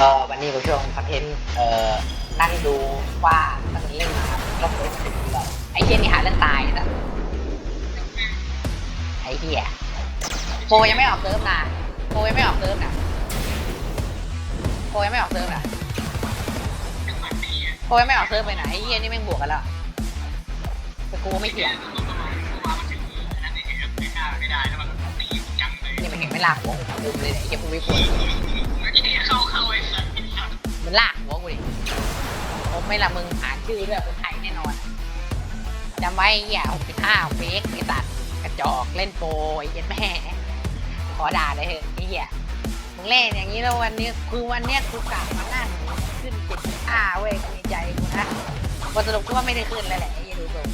เออวันนี้ผมชมคอนเทนต์เอ่อนั่งดูว่าตั้งแต่เล่นมาก็เคยมาถึงแบบไอ้เหี้ยนี่หาเรื่องตายนะไอ้เหี้ยโปรยังไม่ออกเซิร์ฟนะโปรยังไม่ออกเซิร์ฟนะโปรยังไม่ออกเซิร์ฟนะโปรยังไม่ออกเซิร์ฟไปไหนไอ้เหี้ยนี่แม่งบวกกันแล้วแต่กูไม่เกี่ยวนี่มันเห็นไม่ลากหัวกูคุมเลยเนี่ยไอ้เหี้ยกูไม่ควร ข้าเข้าไปมันลากหัวกูดิผมไม่ละมึงหาชื่อด้วยคนไทยแน่นอนจำไว้ไอ้เหี้ยหกสิบห้าเฟกไอ้สัตว์กระจอกเล่นโปรไอ้เหี้ย็นแม่ขอด่าเลยเถอะไอ้เหี้ยมึงเล่นอย่างนี้แล้ววันนี้คือวันเนี้ยกูกลับมาหนั่งขึ้นเจ็ดสิบห้าเว้ยในใจกูนะบทสรุปกูว่าไม่ได้ขึ้นเลยแหละไอ้เหี้ยดูตรง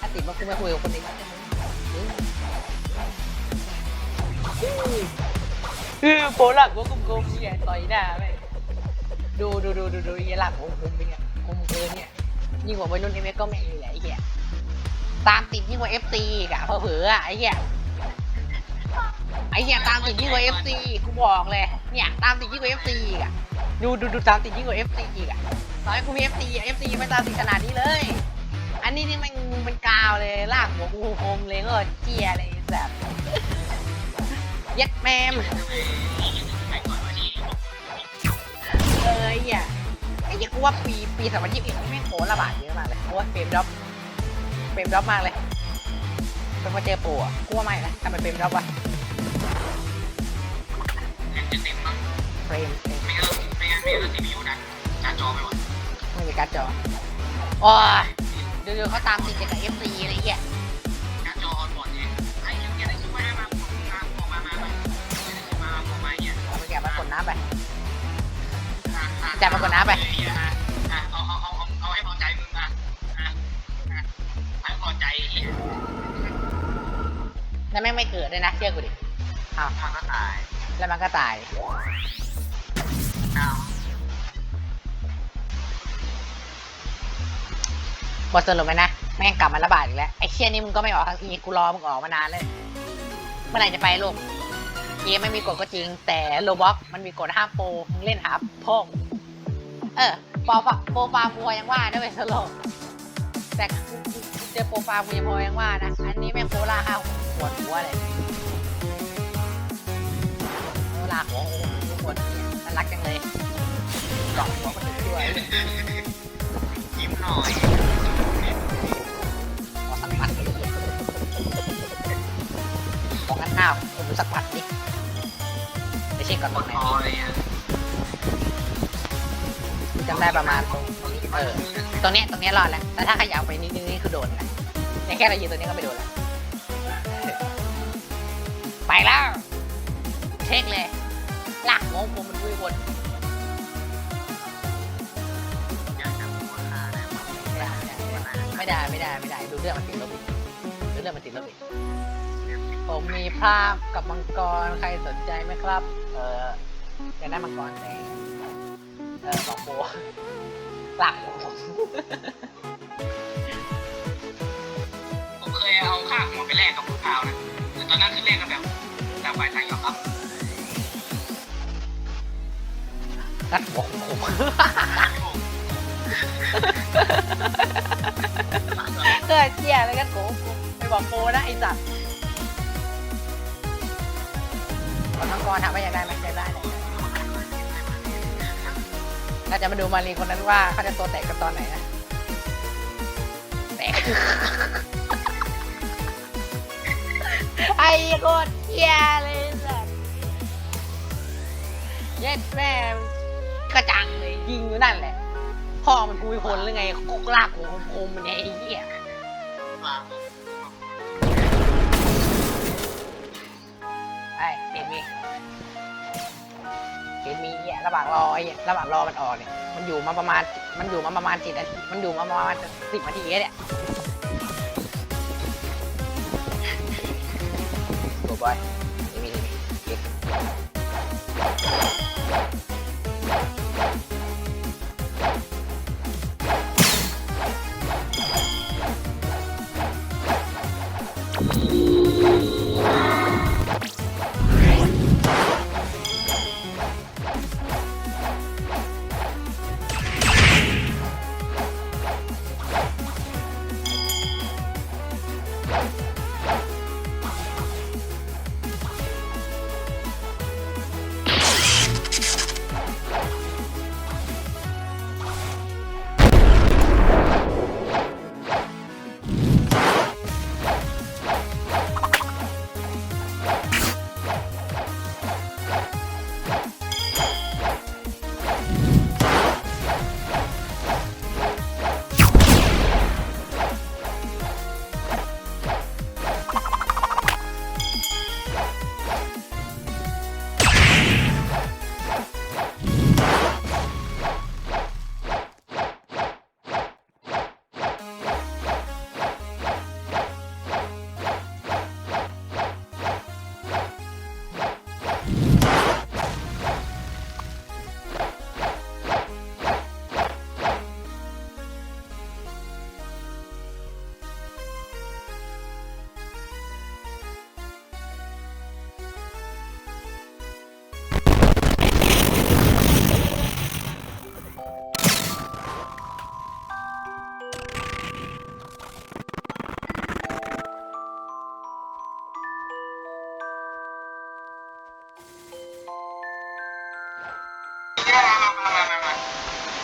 ถ้าติดว่ากูไม่คุยกับคนอื่นแล้วจะมึง คือโปหลักหัวกลมๆเนี่ยต่อยหน้าไปดูดูดูดูดูไอ้หลังผมผมเป็นไงผมเกินเนี่ยยิ่งกว่าวัยรุ่นเอ็มก็แม่งเหละไอ้เหี้ยตามติดยิ่งกว่าเอฟซีกะเพอเผลอๆอะไอ้เหี้ยไอ้เหี้ยตามติดยิ่งกว่าเอฟซีกูบอกเลยเนี่ยตามติดยิ่งกว่าเอฟซีกะดูดูดูตามติดยิ่งกว่าเอฟซีอีกอะตอนนี้กูมีเอฟซีเอฟซีไม่ตามติดขนาดนี้เลย อันนี้นี่มันมันกาวเลยลากหัวกูโฮมเลยก็เจียเลยแบบ เย็ดแมมเออไอ้เหี้ยไอ้เหี้ยกูว่าปีปีสองพันยี่สิบเอ็ดนี่แม่งโคตรระบาดเยอะมากเลยกูว่าเฟรมดรอปเฟรมดรอปมากเลยเป็นมาเจอโปรอะกูว่าไม่นะทำไมเฟรมดรอปวะเฟรมเฟรมไม่มีการ์ดจอโอ้ยดูดูเขาตามติดกับเอฟซีอะไรเงี้ย น้ำไปจับมากดน้ำไป เอาเอาเอาเอาเอาให้พอใจมึงอะอะอะให้พอใจไอ้เหี้ยแล้วแม่งไม่เกิดเลยนะเชื่อกูดิอ้าวมันก็ตายแล้วมันก็ตาย เอาบทสรุปไหมนะ แม่งกลับมาระบาดอีกแล้ว ไอ้เชี่ยนี่มึงก็ไม่ออกทักทีกูรอมึงออกมานานเลย เมื่อไหร่จะไปลูก เกมไม่มีกฎก็จริง แต่โลบ็อกมันมีกฎห้ามโปรมึงเล่นหาพงเออปอปะโปรปลาพัวยังว่าด้วยสโลแต่เจอโปรปลาพัวยังพอยังว่านะ อันนี้แม่งโคล่าห้าหัวหัวเลยโคล่าหัวโอ้โหหัวเนี่ยน่ารักจังเลยกล่องหัวมันด้วยยิ้มหน่อยขอสักปัดดิของกันห้าวผมดูสักปัดดิไป เช็คก่อนตรงไหนพอเลยอะจำได้ประมาณตรงเออตรงเนี้ยตรงเนี้ยรอดแล้ว แต่ถ้าขยับไปนิดนึงนี่คือโดนนะเนี่ยแค่เรายืนตรงนี้ก็ไม่โดนแล้ว ไปแล้ว เช็คเลยลากหัวผมมันวุ้ยวนอยากจะหัวขาดนะไม่ได้ไม่ได้ไม่ได้ดูเรื่องมันติดลบอีกดูเรื่องมันติดลบอีกผมมีภาพกับมังกรใครสนใจไหมครับ เออจะได้มังกรแดงเออบอกโบหลักผมผมเคยเอาข้างหัวไปแลกกับผู้พาวนะแต่ตอนนั้นคือแลกกันแบบแบบฝ่ายทางยอมรับนัดหัวผมเกิดเจียเลยกันโกไปบอกโบนะไอ้สัตว์ ขอมังกรถามว่าอยากได้ไหมอยากได้เลยเราจะมาดูมารีคนนั้นว่าเขาจะตัวแตกกันตอนไหนนะแตกไอ้โคตรเที่ยเลยสัสเย็ดแม่กระจังเลยยิงอยู่นั่นแหละพ่อมันภูมิพลหรือไงกุกลากหัวคมมันไอ้เหี้ย เห็นมีเห็นมีเนี่ยระหว่างรอไอ้เนี่ยระหว่างรอมันออกเนี่ย มันอยู่มาประมาณ มันอยู่มาประมาณสิบนาที มันอยู่มาประมาณสิบนาทีเนี่ยโอ้บอยนี่มีนี่มีเก็บ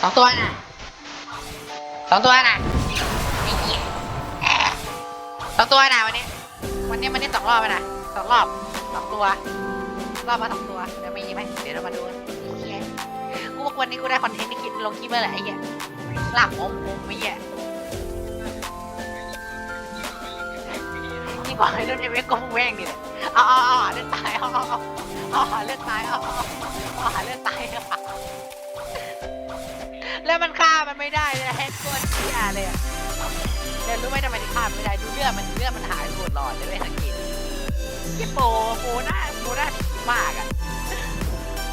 สองตัวน่ะสองตัวน่ะสองตัวน่ะวันนี้ วันนี้วันนี้สองรอบไปนะสองรอบสองตัว รอบมาสองตัว เดี๋ยวมีไหมเดี๋ยวเรามาดูกันไอ้เหี้ยกูวันนี้กูได้คอนเทนต์ที่คิดลงคลิปแล้วแหละไอ้เหี้ยหลับอมอมไอ้เหี้ยนี่บอกให้รุ่นเอเวกก็มึงแม่งดิเอาเอาเอาหาเลือดตายเอาเอาเอาเอาหาเลือดตายเอาเอาเอาหาเลือดตายเอา แล้วมันฆ่ามันไม่ได้เลยแฮกโคตรเหี้ยเลยอะเดี๋ยวรู้ไหมทำไมถึงฆ่ามันไม่ได้ดูเลือดมันเลือดมันหายหมดหลอดเลยได้สังเกตที่โปโปหน้าโปหน้าผีมากอะ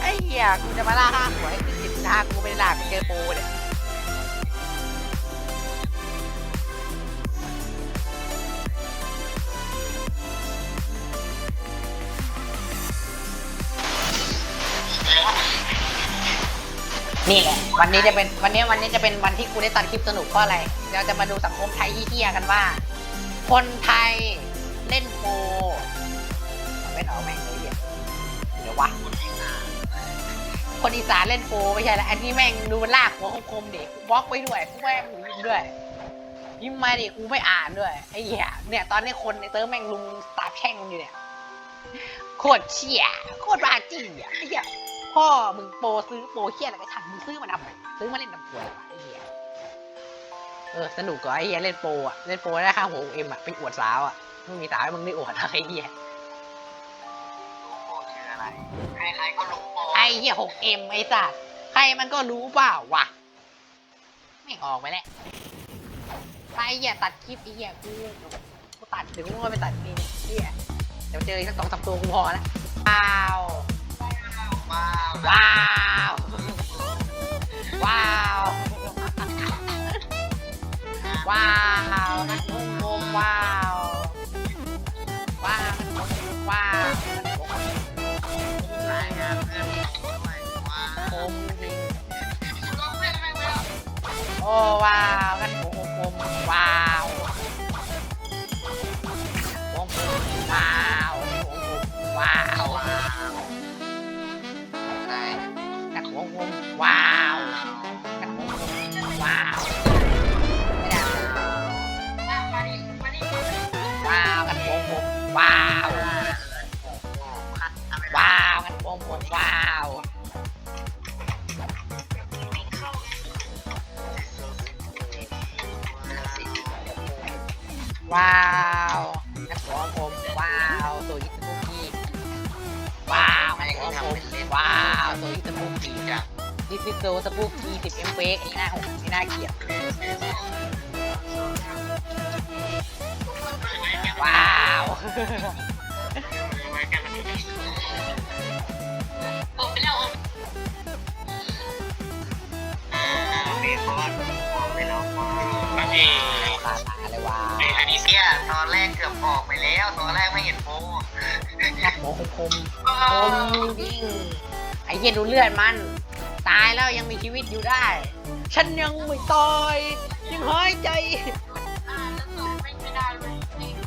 ไอ้เหี้ยกูจะมาล่าห้าหัวให้ขึ้นสิบหน้ากูไปล่ากูเจอโปเนี่ย นี่แหละวันนี้จะเป็นวันนี้วันนี้จะเป็นวันที่กูได้ตัดคลิปสนุกเพราะอะไรเราจะมาดูสังคมไทยเฮี้ยๆกันว่า คนไทยเล่นโปเอาไม่เอาแม่งเลยเหี้ยเดี๋ยววะคนอีสานเล่นโปไม่ใช่ละอันนี้แม่งดูมันลากหัวคมๆเด็กบล็อกไว้ด้วยกูแม่งหนูยิ้มด้วยยิ้มมาดิกูไม่อ่านด้วยไอ้เหี้ยเนี่ยตอนนี้คนในเติร์แม่งลุมตาบแช่งมันอยู่เนี่ยโคตรเชี่ยโคตรบาจี้อะไอ้เหี้ย พ่อมึงโปซื้อโปเชี่ยอะไรก็ช่างมึงซื้อมาทำไมซื้อมาเล่นน้ำป่วยวะไอ้เหี้ยเออสนุกกว่าไอ้เหี้ยเล่นโปอะเล่นโปได้ค่าหัวเอ็มอะไปอวดสาวอะมึงมีสาวให้มึงได้อวดอะไรไอ้เหี้ยโปคืออะไรใครๆก็รู้โปไอ้เหี้ยหกเอ็มไอ้สัตว์ใครมันก็รู้เปล่าวะไม่งออกไปแล้วไปเหี้ยตัดคลิปไอ้เหี้ยกูกูตัดถึงกูก็ไปตัดนี่เหี้ยเดี๋ยวเจออีกสักสองสามตัวกูพอแล้วว้าว ว้าวว้าว ว้าว ว้าวนักบุ้งงว้าว ว้าวว้าวรายงานเพื่อนด้วยว้าวคมจริงลงเล่นแม่งแล้วโอ้ว้าว ว้าวนักหัวคมว้าวไม่ได้มาดิมาดิว้าวกันหัวคมว้าวว้าวกันหัวคมว้าวว้าวนักหัวคมว้าวตัวยิสบุกี้ว้าวนักหัวคมว้าวตัวยิสบุกี้จ้ะ ดิสโซสปูกี้สิบเอ็มเฟกไอ้หน้าอกไอ้หน้าเกลียดว้าวผมไปแล้วเบคอนบอกไปแล้วว่าบางทีคาตาเลยว้าวไอ้อันนี้เสียตอนแรกเกือบออกไปแล้วตอนแรกไม่เห็นโพนักโมคมคมคมจริงไอ้เหี้ยดูเลือดมัน ตายแล้วยังมีชีวิตอยู่ได้ ฉันยังไม่ตายยังหายใจ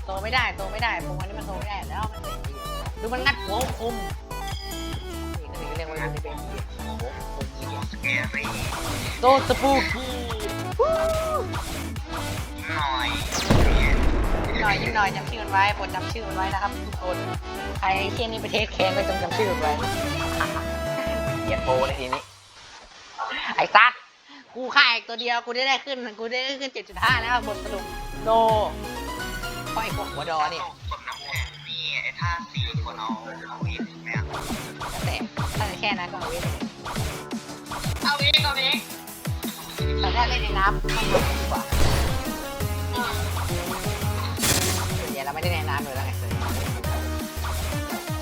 โตไม่ได้โตไม่ได้พวกวันนี้มันโตไม่ได้แล้วมันเป็นดูมันงัดหัวคมนี่ก็ถึงเรียกว่ามันเป็นหัวคมจริงสแกรี่โตสปูกี้หน่อยยิ้มหน่อยยิ้มหน่อยจำชื่อมันไว้โปรดจำชื่อมันไว้นะครับทุกคนใครเที่ยนี่ไปเทสแคนก็จงจำชื่อมันไว้เหยียดโปเลยทีนี้ ไอ้ซัดกูฆ่าอีกตัวเดียว กูได้ได้ขึ้น กูได้ขึ้น 7.5 แล้วบทสรุปโนเพราะไอ้พวกหัวดอเนี่ยกดน้ำแข็งนี่ไอ้ท่าสีคนเอาเอาอีกไหมอะแต่ถ้าจะแค่นั้นก็เอาไว้เลยเอาเองเอาเองแต่ถ้าเล่นในน้ำต้องดีกว่าส่วนใหญ่เราไม่ได้ในน้ำเลยแล้วไง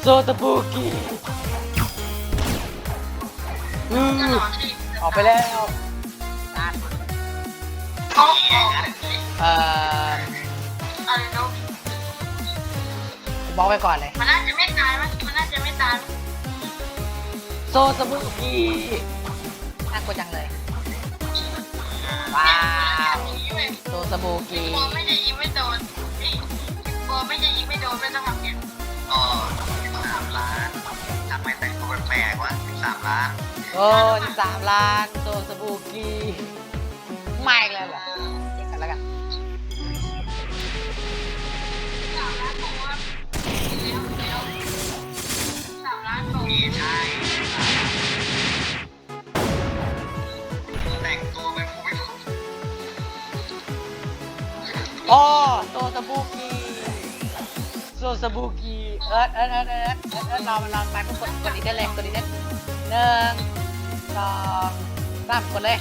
โซตาบูกิอืม ออกไปแล้วนัดเอาเอ่ออะไรเนาะบอกไว้ก่อนเลย มันน่าจะไม่ตายมั้ยมันน่าจะไม่ตายโซตาบูกิน่ากลัวจังเลย ว้าว โซตาบูกิบอลไม่จะยิงไม่ แต่งตัวแปลกๆวะสามล้าน โอ้สิบสามล้านโซสบูกีไม่อีกแล้วเหรอเก็บกันแล้วกันสามล้านตัวแล้วแล้วสามล้านตัวมีใช่แต่งตัวเป็นผู้พิพากษาโอ้โซสบูกี โซสบูกีเอิร์ดเอิร์ดเอิร์ดเอิร์ดเอิร์ดเอิร์ดรอมันรอมันกดกดอีกได้เลยกดอีกได้หนึ่งสองสามกดเลย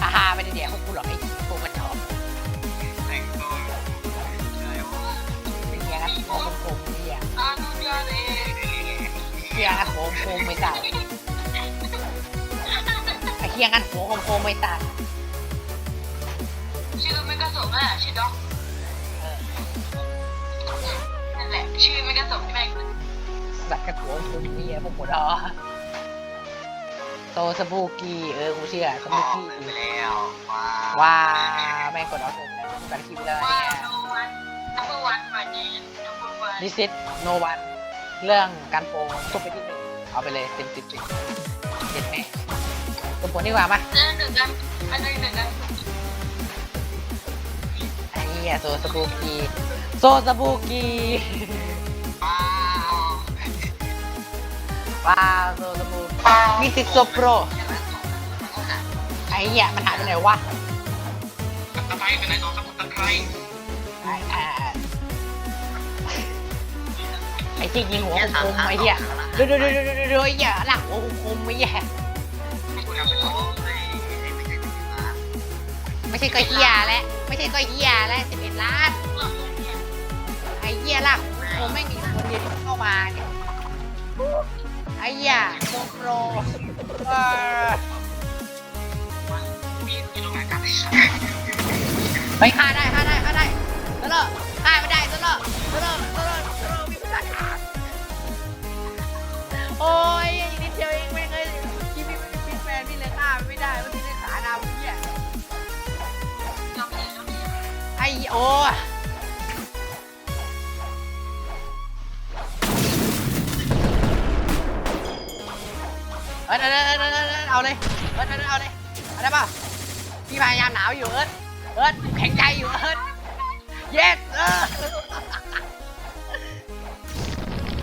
ฮ่าฮ่าไม่ได้เดี๋ยวพวกกูหรอกไอ้พวกมันชอบแต่งตัวใช่ว่าเป็นเฮียนะโคมโคมเฮียอานุญาตเองเฮียนโคมโคมไม่ตัดไอ้เฮียงั้นโคมโคมไม่ตัดชื่อไม่กระสมอะชื่อด็อก ชื่อไม่กระสมที่แม่งสัตว์กระโถนคุมเฮียพวกหมดอ๋อโซสบูกีเออกูเชื่อสบบูอกกีไปแล้วว่าว่าแม่งกดออฟผมแล้วกูกันคลิปเลยว่าเนี่ยโนวันนัมเบอร์วันมาเจนนัมเบอร์วันดิซิตโนวันเรื่องการโปรทุบไปที่หนึ่งเอาไปเลยเต็มสิบสิบเจ็ดแม่ตัวผลดีกว่ามาอันหนึ่งกันอันหนึ่งหนึ่งกัน ไอ้เหี้ยโซสบูกีโซสบูกีว้าวว้าวโซสบูมีสิบโซโปรไอ้เหี้ยมันหายไปไหนวะตะไคร้เป็นไรตัวสมุนตะไคร้ไอ้อ่าไอ้ที่ยิงหัวคมๆไอ้เหี้ยดูดูดูดูดูดูไอ้เหี้ยหลังหัวคมๆไอ้เหี้ยกูทำเป็นโอ้ยไม่ใช่สิบล้านไม่ใช่ก็เหี้ยแล้ว ไม่ใช่ก็เหี้ยแล้วสิบเอ็ดล้านไอ้เหี้ยลักผมไม่มีคนเดียวที่เข้ามาเนี่ยไอ้เหี้ยโกโปรเออมีมีตรงไหนกันไปฆ่าได้ฆ่าได้ฆ่าได้ตลอดฆ่าไม่ได้ตลอดตลอดตลอดตลอดมีพิษขาโอ้ยอีกนิดเดียวเอง ไอ้โอ้เอิร์ดเอิร์ดเอิร์ดเอิร์ดเอิร์ดเอาเลยเอิร์ดเอิร์ดเอาเลยเอาได้ป่ะพี่พยายามหนาวอยู่เอิร์ดเอิร์ดแข็งใจอยู่เอิร์ด yes เออ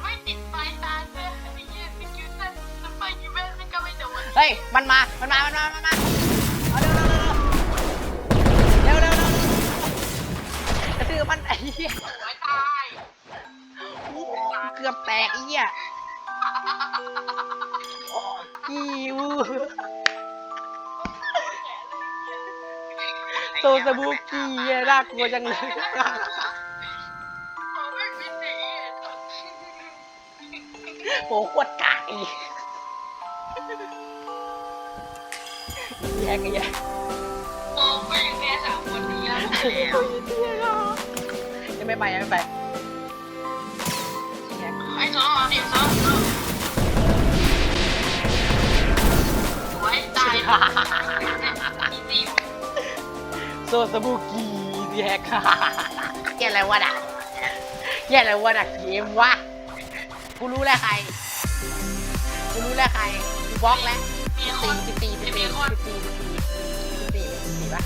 ไม่ติดไฟตาเลยไม่ยืนไม่ยืนนั่นไฟยืนแม่ไม่ก็ไม่โดนเฮ้ยมันมา มันมา มันมา มันมาเอา ระตือมันไอ้เหี้ยสวยตายโอ้โหเกือบแตกไอ้เหี้ยกิวโซสบูกีอะน่ากลัวจังเลยโอ้ไม่บินหนีโอ้โคตรกากอีแย่กันแย่โอ้ไม่ยังแพ้สามคนนี้แล้ว ยังไม่ไปยังไม่ไปไอ้ซ้อมเนี่ยซ้อมสวยตายตีโซสบูกีแย่ค่ะแย่อะไรวะน่ะแย่อะไรวะน่ะเกมวะกูรู้แล้วใครกูรู้แล้วใครกูบล็อกแล้วมีคตีนสิบตีสิบตีสิบตีสิบตีสิบตีสิบตีปะ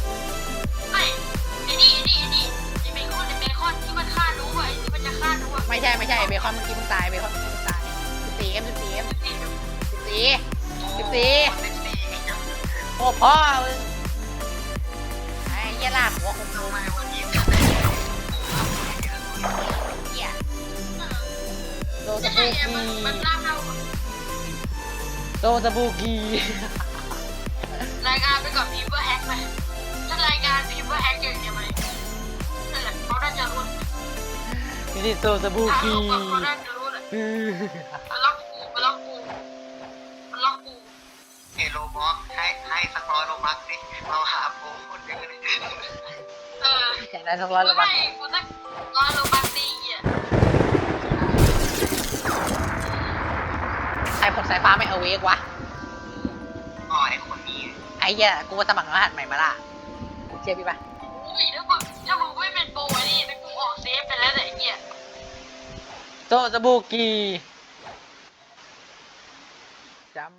อ้ที่มันจะฆ่ารู้อะไม่ใช่ไม่ใช่เบคอนเมื่อกี้มึงตายเบคอนเมื่อกี้มึงตายสิบตีเอ็มสิบตีเอ็มสิบตีสิบสี่โอ้พ่อมึงไอ้เหี้ยลากหัวคงทำงไมวันนี้เหี้ยโซสไม่บูกีมันมันล่าเราโซสบูกีรายการไปก่อนพีเบอร์แฮกไหมถ้ารายการพีเบอร์แฮกอย่างเดียวไหมนั่นแหละเขาน่าจะรู้ นี่โซสบูถ้ากีรู้ก็เขาน่าจะรู้แหละอือมันล็อกกูมันล็อกกูมันล็อกกูเอโลบอกให้ให้สักร้อยโลบักสิเราหาโปรคนเดียวเลยเอออยากได้สักร้อยละไม่บาทกูสักร้อยโลบักตีอะใครผลสายฟ้าไม่เอาเวกวะ อ๋อไอคนนี้ไอ้เหี้ยกูสมัครรหัสใหม่มาละเชื่อพี่ปะ โปรไอ้นี่ถ้ากูออกเซฟไปแล้วแต่ไอ้เหี้ย โซสบูกี เ